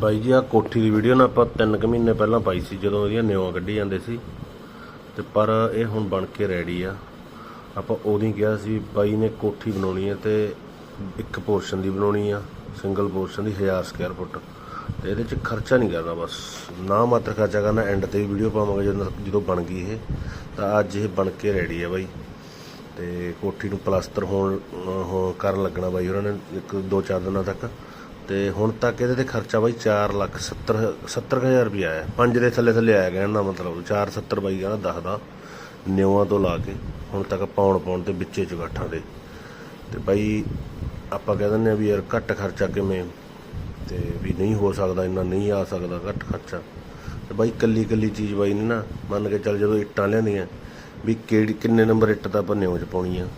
ਬਾਈ ਜੀ ਆ ਕੋਠੀ ਦੀ ਵੀਡੀਓ ਨਾ ਆਪਾਂ 3 ਕੁ ਮਹੀਨੇ ਪਹਿਲਾਂ ਪਾਈ ਸੀ, ਜਦੋਂ ਇਹਦੀਆਂ ਨਿਉਆਂ ਕੱਢੀ ਜਾਂਦੇ ਸੀ। ਤੇ ਪਰ ਇਹ ਹੁਣ ਬਣ ਕੇ ਰੈਡੀ ਆ। ਆਪਾਂ ਉਦੋਂ ਕਿਹਾ ਸੀ, ਬਾਈ ਨੇ ਕੋਠੀ ਬਣਾਉਣੀ ਹੈ ਤੇ ਇੱਕ ਪੋਰਸ਼ਨ ਦੀ ਬਣਾਉਣੀ ਆ ਸਿੰਗਲ ਪੋਰਸ਼ਨ ਦੀ 1000 ਸਕੁਅਰ ਫੁੱਟ ਤੇ ਇਹਦੇ 'ਚ ਖਰਚਾ ਨਹੀਂ ਕਰਨਾ ਬਸ, ਨਾ ਮਾਤਰ ਖਰਚਾ ਕਰਨਾ ਐਂਡ ਤੇ ਵੀਡੀਓ ਪਾਵਾਂਗੇ ਜਦੋਂ ਜਦੋਂ ਬਣ ਗਈ ਇਹ। ਤਾਂ ਅੱਜ ਇਹ ਬਣ ਕੇ ਰੈਡੀ ਆ ਬਾਈ। ਤੇ ਕੋਠੀ ਨੂੰ ਪਲਾਸਟਰ ਹੋਣ ਉਹ ਕਰਨ ਲੱਗਣਾ ਬਾਈ, ਉਹਨਾਂ ਨੇ ਇੱਕ ਦੋ ਚਾਰ ਦਿਨਾਂ ਤੱਕ। ਤੇ ਹੁਣ ਤੱਕ ਇਹਦੇ ਤੇ ਖਰਚਾ ਬਾਈ 4 ਲੱਖ 70 70000 ਰੁਪਏ ਆਇਆ। ਪੰਜ ਦੇ ਥੱਲੇ ਥੱਲੇ ਆਇਆ ਕਹਿਣ ਦਾ ਮਤਲਬ 470 ਬਾਈ ਕਹਿੰਦਾ ਦੱਸਦਾ ਨਿਉਆਂ ਤੋਂ ਲਾ ਕੇ ਹੁਣ ਤੱਕ ਪਾਉਣ ਪਾਉਣ ਤੇ ਵਿੱਚੇ ਚੁਗਾਠਾਂ ਦੇ। ਤੇ ਬਾਈ ਆਪਾਂ ਕਹਿ ਦਿੰਦੇ ਆ ਵੀ ਯਾਰ ਘੱਟ ਖਰਚਾ ਕਿਵੇਂ? ਤੇ ਵੀ ਨਹੀਂ ਹੋ ਸਕਦਾ, ਇੰਨਾ ਨਹੀਂ ਆ ਸਕਦਾ ਘੱਟ ਖਰਚਾ। ਤੇ ਬਾਈ ਕੱਲੀ ਕੱਲੀ ਚੀਜ਼ ਬਾਈ ਨੇ ਨਾ, ਮੰਨ ਕੇ ਚੱਲ ਜਦੋਂ ਇੱਟਾਂ ਲਿਆਂਦੀਆਂ ਵੀ ਕਿਹੜੀ, ਕਿੰਨੇ ਨੰਬਰ ਇੱਟ ਤਾਂ ਆਪਾਂ ਨਿਉਂ ਚ ਪਾਉਣੀ ਆ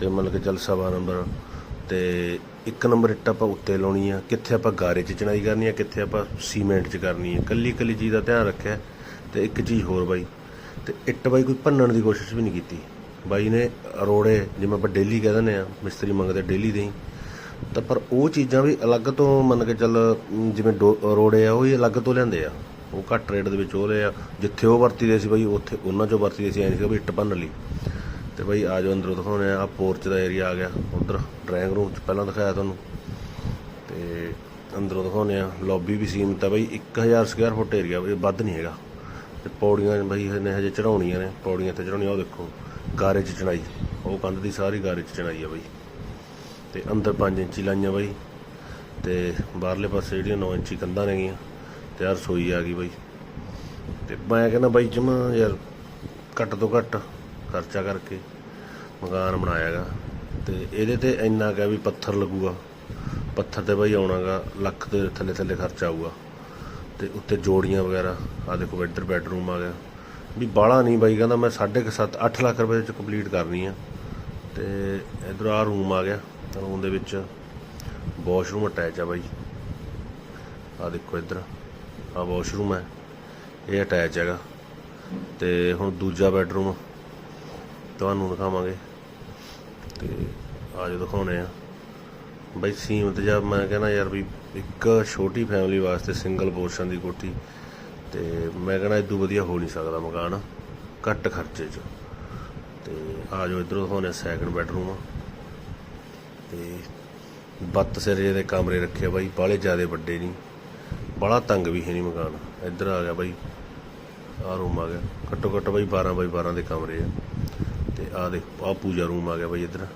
ਤੇ ਮੰਨ ਕੇ ਚੱਲ ਸਵਾ ਨੰਬਰ। ਤੇ ਇੱਕ ਨੰਬਰ ਇੱਟ ਆਪਾਂ ਉੱਤੇ ਲਾਉਣੀ ਆ, ਕਿੱਥੇ ਆਪਾਂ ਗਾਰੇ 'ਚ ਚਣਾਈ ਕਰਨੀ ਆ, ਕਿੱਥੇ ਆਪਾਂ ਸੀਮੈਂਟ 'ਚ ਕਰਨੀ ਆ। ਕੱਲੀ ਕੱਲੀ ਚੀਜ਼ ਦਾ ਧਿਆਨ ਰੱਖਿਆ ਤੇ ਇੱਕ ਚੀਜ਼ ਹੋਰ ਬਾਈ, ਤੇ ਇੱਟ ਬਾਈ ਕੋਈ ਭੰਨਣ ਦੀ ਕੋਸ਼ਿਸ਼ ਵੀ ਨਹੀਂ ਕੀਤੀ। ਬਾਈ ਨੇ ਰੋੜੇ ਜਿਵੇਂ ਆਪਾਂ ਡੇਲੀ ਕਹਿ ਦਿੰਦੇ ਆ, ਮਿਸਤਰੀ ਮੰਗਦੇ ਡੇਲੀ ਦੇ ਹੀ ਤਾਂ ਪਰ ਉਹ ਚੀਜ਼ਾਂ ਵੀ ਅਲੱਗ ਤੋਂ ਮੰਨ ਕੇ ਚੱਲ ਜਿਵੇਂ ਡੋ- ਰੋੜੇ ਆ, ਉਹ ਹੀ ਅਲੱਗ ਤੋਂ ਲਿਆਂਦੇ ਆ। ਉਹ ਘੱਟ ਰੇਟ ਦੇ ਵਿੱਚ ਉਹ ਰਹੇ ਆ। ਜਿੱਥੇ ਉਹ ਵਰਤੀ ਵਰਤੀਦੇ ਸੀ ਬਾਈ, ਉੱਥੇ ਉਹਨਾਂ ਚੋਂ ਵਰਤੀ ਵਰਤੀਦੇ ਸੀ, ਐਂ ਨਹੀਂ ਸੀ ਵੀ ਇੱਟ ਭੰਨ ਲਈ। ਤੇ ਬਾਈ ਆ ਜਾਓ ਅੰਦਰੋਂ ਦਿਖਾਉਣੇ ਆ, ਆਹ ਪੋਰਚ ਦਾ ਏਰੀਆ ਆ ਗਿਆ, ਉਧਰ ਡਰਾਇੰਗ ਰੂਮ ਚ ਪਹਿਲਾਂ ਦਿਖਾਇਆ ਤੁਹਾਨੂੰ। ਤੇ ਅੰਦਰੋਂ ਦਿਖਾਉਣੇ ਆ ਲੌਬੀ ਵੀ ਸੀਮਤ ਆ ਬਾਈ 1000 ਸਕੁਅਰ ਫੁੱਟ ਏਰੀਆ ਇਹ ਵੱਧ ਨਹੀਂ ਹੈਗਾ। ਤੇ ਪੌੜੀਆਂ ਬਾਈ ਇਹਨੇ ਹਜੇ ਚੜਾਉਣੀਆਂ ਨੇ, ਪੌੜੀਆਂ ਤੇ ਚੜਾਉਣੀਆਂ ਉਹ ਦੇਖੋ ਗਾਰੇ ਚ ਚੜਾਈ ਉਹ ਕੰਧ ਦੀ ਸਾਰੀ ਗਾਰੇ ਚ ਚਣਾਈ ਆ ਬਾਈ। ਤੇ ਅੰਦਰ 5 ਇੰਚੀ ਲਾਈਆਂ ਬਾਈ, ਤੇ ਬਾਹਰਲੇ ਪਾਸੇ ਜਿਹੜੀਆਂ 9 ਇੰਚੀ ਕੰਧਾਂ ਨੇਗੀਆਂ, ਤੇ ਆਹ ਰਸੋਈ ਆ ਗਈ ਬਾਈ। ਤੇ ਮੈਂ ਕਹਿੰਦਾ ਬਾਈ ਜਮਾ ਯਾਰ, ਘੱਟ ਤੋਂ ਘੱਟ ਖਰਚਾ ਕਰਕੇ ਮਕਾਨ ਬਣਾਇਆਗਾ। ਤੇ ਇਹਦੇ ਤੇ ਇੰਨਾ ਕਾ ਵੀ ਪੱਥਰ ਲੱਗੂਗਾ। ਪੱਥਰ ਤੇ ਬਾਈ ਆਉਣਾਗਾ, ਲੱਖ ਦੇ ਥੱਲੇ ਥੱਲੇ ਖਰਚਾ ਆਊਗਾ। ਤੇ ਉੱਤੇ ਜੋੜੀਆਂ ਵਗੈਰਾ ਆ ਦੇਖੋ ਇੱਧਰ ਬੈਡਰੂਮ ਆ ਗਿਆ। ਵੀ ਬਾਹਲਾ ਨਹੀਂ ਬਾਈ, ਕਹਿੰਦਾ ਮੈਂ 7.5 8 ਲੱਖ ਰੁਪਏ ਚ ਕੰਪਲੀਟ ਕਰਨੀ ਆ। ਤੇ ਇਧਰ ਆ ਰੂਮ ਆ ਗਿਆ ਰੂਮ ਦੇ ਵਿੱਚ ਵਾਸ਼ਰੂਮ ਅਟੈਚ ਆ ਬਾਈ। ਆ ਦੇਖੋ ਇੱਧਰ ਆ ਵਾਸ਼ਰੂਮ ਹੈ, ਇਹ ਅਟੈਚ ਹੈਗਾ। ਤੇ ਹੁਣ ਦੂਜਾ ਬੈਡਰੂਮ ਤੁਹਾਨੂੰ ਦਿਖਾਵਾਂਗੇ। ਤੇ ਆਜੋ ਦਿਖਾਉਣੇ ਆ। ਬਾਈ ਸੀਮਤ ਜਾਂ ਮੈਂ ਕਹਿੰਦਾ ਯਾਰ ਵੀ ਇੱਕ ਛੋਟੀ ਫੈਮਿਲੀ ਵਾਸਤੇ ਸਿੰਗਲ ਪੋਰਸ਼ਨ ਦੀ ਕੋਠੀ, ਤੇ ਮੈਂ ਕਹਿੰਦਾ ਇਦੋਂ ਵਧੀਆ ਹੋ ਨਹੀਂ ਸਕਦਾ ਮਕਾਨ, ਘੱਟ ਖਰਚੇ 'ਚ। ਤੇ ਜਾਓ, ਇਧਰੋਂ ਦਿਖਾਉਣੇ ਸੈਕੰਡ ਬੈਡਰੂਮ ਤੇ ਬੱਤ ਸਿਰੇ ਦੇ ਕਮਰੇ ਰੱਖੇ ਬਾਈ, ਬਾਹਲੇ ਜ਼ਿਆਦੇ ਵੱਡੇ ਨਹੀਂ। ਬੜਾ ਤੰਗ ਵੀ ਹੈ ਨਹੀਂ ਮਕਾਨ। ਇੱਧਰ ਆ ਗਿਆ ਬਾਈ ਆ ਰੂਮ ਆ ਗਿਆ। ਘੱਟੋ ਘੱਟ ਬਾਈ 12 ਬਾਈ 12 ਦੇ ਕਮਰੇ ਆ। ਤੇ ਆ ਦੇ ਆ ਪੂਜਾ ਰੂਮ ਆ ਗਿਆ ਬਾਈ ਇੱਧਰ।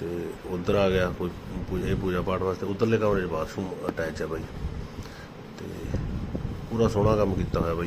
ਤੇ ਉਧਰ ਆ ਗਿਆ ਕੋਈ ਪੂਜਾ ਇਹ ਪੂਜਾ ਪਾਠ ਵਾਸਤੇ। ਉਧਰਲੇ ਕਮਰੇ 'ਚ ਬਾਥਰੂਮ ਅਟੈਚ ਹੈ ਬਾਈ। ਤੇ ਪੂਰਾ ਸੋਹਣਾ ਕੰਮ ਕੀਤਾ ਹੋਇਆ ਬਾਈ।